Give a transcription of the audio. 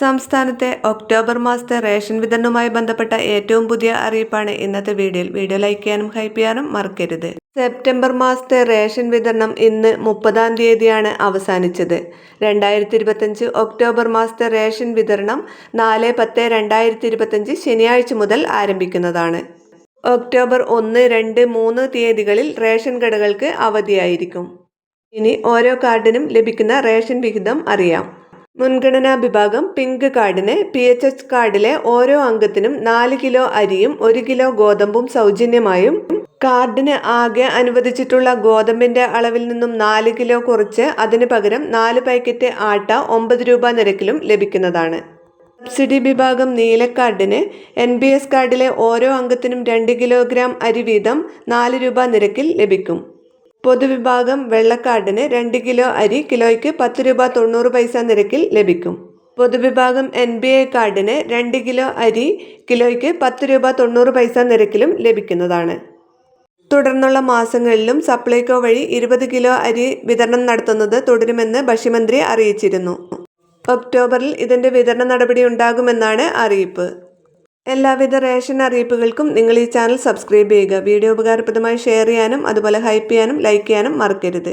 സംസ്ഥാനത്തെ ഒക്ടോബർ മാസത്തെ റേഷൻ വിതരണവുമായി ബന്ധപ്പെട്ട ഏറ്റവും പുതിയ അറിയിപ്പാണ് ഇന്നത്തെ വീഡിയോയിൽ. വീഡിയോ ലൈക്ക് ചെയ്യാനും ഹൈപ്പ് ചെയ്യാനും മറക്കരുത്. സെപ്റ്റംബർ മാസത്തെ റേഷൻ വിതരണം ഇന്ന് മുപ്പതാം തീയതിയാണ് അവസാനിച്ചത്. രണ്ടായിരത്തി ഇരുപത്തഞ്ച് ഒക്ടോബർ മാസത്തെ റേഷൻ വിതരണം നാല് പത്ത് രണ്ടായിരത്തി ഇരുപത്തഞ്ച് ശനിയാഴ്ച മുതൽ ആരംഭിക്കുന്നതാണ്. ഒക്ടോബർ ഒന്ന് രണ്ട് മൂന്ന് തീയതികളിൽ റേഷൻ കടകൾക്ക് അവധിയായിരിക്കും. ഇനി ഓരോ കാർഡിനും ലഭിക്കുന്ന റേഷൻ വിഹിതം അറിയാം. മുൻഗണനാ വിഭാഗം പിങ്ക് കാർഡിന് പി എച്ച് എച്ച് കാർഡിലെ ഓരോ അംഗത്തിനും നാല് കിലോ അരിയും ഒരു കിലോ ഗോതമ്പും സൗജന്യമായും കാർഡിന് ആകെ അനുവദിച്ചിട്ടുള്ള ഗോതമ്പിന്റെ അളവിൽ നിന്നും നാല് കിലോ കുറച്ച് അതിന് പകരം നാല് പാക്കറ്റ് ആട്ട ഒമ്പത് രൂപ നിരക്കിലും ലഭിക്കുന്നതാണ്. സബ്സിഡി വിഭാഗം നീലക്കാർഡിന് എൻ ബി എസ് കാർഡിലെ ഓരോ അംഗത്തിനും രണ്ട് കിലോഗ്രാം അരി വീതം നാല് രൂപ നിരക്കിൽ ലഭിക്കും. പൊതുവിഭാഗം വെള്ളക്കാടിന് രണ്ട് കിലോ അരി കിലോയ്ക്ക് പത്ത് രൂപ തൊണ്ണൂറ് പൈസ നിരക്കിൽ ലഭിക്കും. പൊതുവിഭാഗം എൻ ബി എ കാർഡിന് രണ്ട് കിലോ അരി കിലോയ്ക്ക് പത്ത് രൂപ തൊണ്ണൂറ് പൈസ നിരക്കിലും ലഭിക്കുന്നതാണ്. തുടർന്നുള്ള മാസങ്ങളിലും സപ്ലൈകോ വഴി ഇരുപത് കിലോ അരി വിതരണം നടത്തുന്നത് തുടരുമെന്ന് ഭക്ഷ്യമന്ത്രി അറിയിച്ചിരുന്നു. ഒക്ടോബറിൽ ഇതിന്റെ വിതരണ നടപടി ഉണ്ടാകുമെന്നാണ് അറിയിപ്പ്. എല്ലാവിധ റേഷൻ അറിയിപ്പുകൾക്കും നിങ്ങൾ ഈ ചാനൽ സബ്സ്ക്രൈബ് ചെയ്യുക. വീഡിയോ ഉപകാരപ്രദമായി ഷെയർ ചെയ്യാനും അതുപോലെ ഹൈപ്പ് ചെയ്യാനും ലൈക്ക് ചെയ്യാനും മറക്കരുത്.